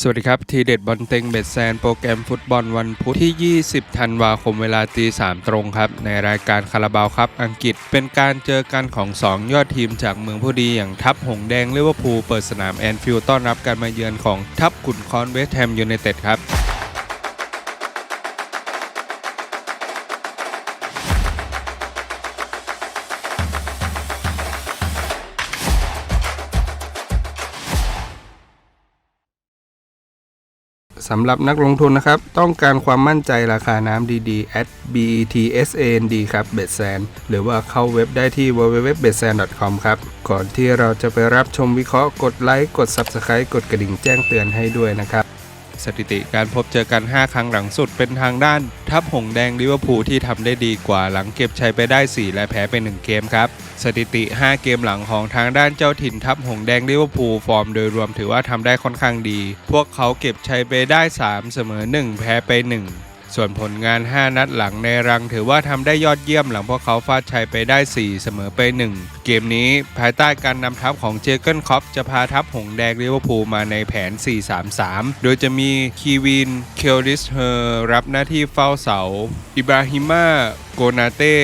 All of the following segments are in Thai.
สวัสดีครับ ทีเด็ดบอลเต็งเบ็ดแซนโปรแกรมฟุตบอลวันพุธที่ 20 ธันวาคมเวลาตี3ตรงครับ ในรายการคาราบาวครับอังกฤษเป็นการเจอกันของ 2 ยอดทีมจากเมืองผู้ดีอย่างทัพหงแดงลิเวอร์พูลเปิดสนามแอนฟิลด์ต้อนรับการมาเยือนของทัพขุนคอนเวสต์แฮมยูไนเต็ดครับ สำหรับนักลงทุนนะครับ ต้องการความมั่นใจราคาน้ำดีๆ at betsand ครับเบสแซนหรือว่าเข้าเว็บได้ที่ www.betsan.com ครับ ก่อนที่เราจะไปรับชมวิเคราะห์กดไลค์กด Subscribe กดกระดิ่งแจ้งเตือนให้ด้วยนะครับ สถิติการพบเจอกัน 5 ครั้งหลังสุดเป็นทางด้าน ทัพหงแดงลิเวอร์พูลที่ทำได้ดีกว่าหลังเก็บชัยไปได้ 4 และแพ้ไป 1 เกมครับ สถิติ 5 เกมหลังของทางด้านเจ้าถิ่นทัพหงแดงลิเวอร์พูลฟอร์มโดยรวมถือว่าทำได้ค่อนข้างดี พวกเขาเก็บชัยไปได้ 3 เสมอ 1 แพ้ไป 1 ส่วนผลงาน 5 นัดหลังในรังถือว่าทำได้ยอดเยี่ยมหลังพวกเขาฟาดชัยไปได้ 4 เสมอไป 1 เกมนี้ภายใต้การนำทัพของเจเกิลคอปจะพาทัพหงแดงลิเวอร์พูลมาในแผน 4-3-3 โดยจะมีคีวิน เคลลิสเฮอร์รับหน้าที่เฝ้าเสา อิบราฮิมาโกนาเต้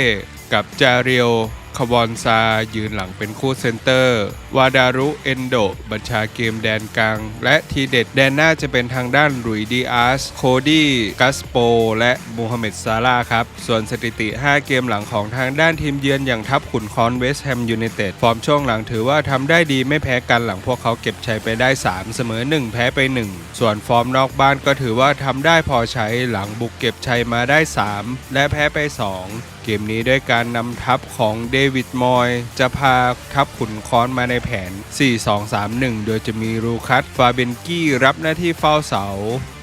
กับจาเรียล คาบอนซา ยืนหลังเป็นคู่เซนเตอร์ วาดารุเอนโด บัญชาเกมแดนกลาง และทีเด็ดแดนหน้าจะเป็นทางด้านรุยดีอาสโคดี้กัสโป และมูฮัมเหม็ดซาลาครับ ส่วนสถิติ 5 เกมหลังของทางด้านทีมเยือนอย่างทัพขุนคอนเวสต์แฮมยูไนเต็ด ฟอร์มช่วงหลังถือว่าทำได้ดีไม่แพ้กันหลังพวกเขาเก็บชัยไปได้ 3 เสมอ 1 แพ้ไป 1 ส่วนฟอร์มนอกบ้านก็ถือว่าทำได้พอใช้หลังบุกเก็บชัยมาได้ 3 และแพ้ไป 2เกมนี้ด้วยการนำทัพของเดวิดมอย จะพาทัพขุนคอนมาในแผน 4-2-3-1 โดยจะมีรูคัสฟาเบนกี้รับหน้าที่เฝ้าเสา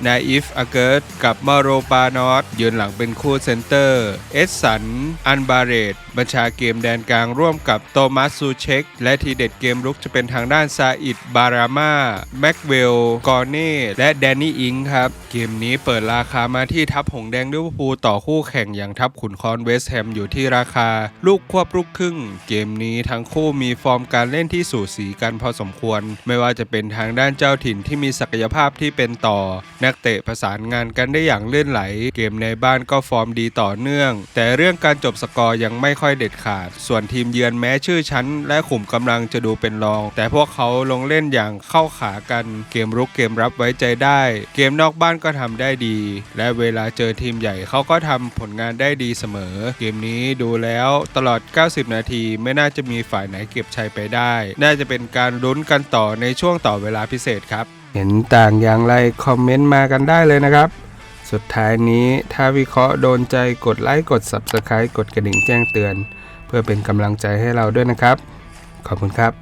นาอิฟอาเกิร์ตกับมาโรปานอตยืนหลังเป็นคู่เซนเตอร์ เอสสัน อันบาเรตบัญชาเกมแดนกลางร่วมกับโตมัสซูเช็กและทีเด็ดเกมรุกจะเป็นทางด้านซาอิดบารามาแม็กเวล กอร์เน่และแดนนี่อิงครับ เกมนี้เปิดราคามาที่ทัพหงแดงลิเวอร์พูลต่อคู่แข่งอย่างทัพขุนคอนเวสแฮมอยู่ที่ราคาลูกควบลูกครึ่ง เกมนี้ทั้งคู่มีฟอร์มการเล่นที่สูสีกันพอสมควร ไม่ว่าจะเป็นทางด้านเจ้าถิ่นที่มีศักยภาพที่เป็นต่อ นักเตะประสานงานกันได้อย่างลื่นไหล เกมในบ้านก็ฟอร์มดีต่อเนื่อง แต่เรื่องการจบสกอร์ยังไม่ค่อยเด็ดขาด ส่วนทีมเยือนแม้ชื่อชั้น และขุมกำลังจะดูเป็นรอง แต่พวกเขาลงเล่นอย่างเข้าขากัน เกมรุกเกมรับไว้ใจได้ เกมนอกบ้านก็ทำได้ดี และเวลาเจอทีมใหญ่เขาก็ทำผลงานได้ดีเสมอเกมนี้ดูแล้วตลอด 90 นาทีไม่น่าจะมีฝ่ายไหนเก็บชัยไปได้ น่าจะเป็นการลุ้นกันต่อในช่วงต่อเวลาพิเศษครับ เห็นต่างอย่างไรคอมเมนต์มากันได้เลยนะครับ สุดท้ายนี้ถ้าวิเคราะห์โดนใจกดไลค์กด Subscribe กดกระดิ่งแจ้งเตือน เพื่อเป็นกำลังใจให้เราด้วยนะครับ ขอบคุณครับ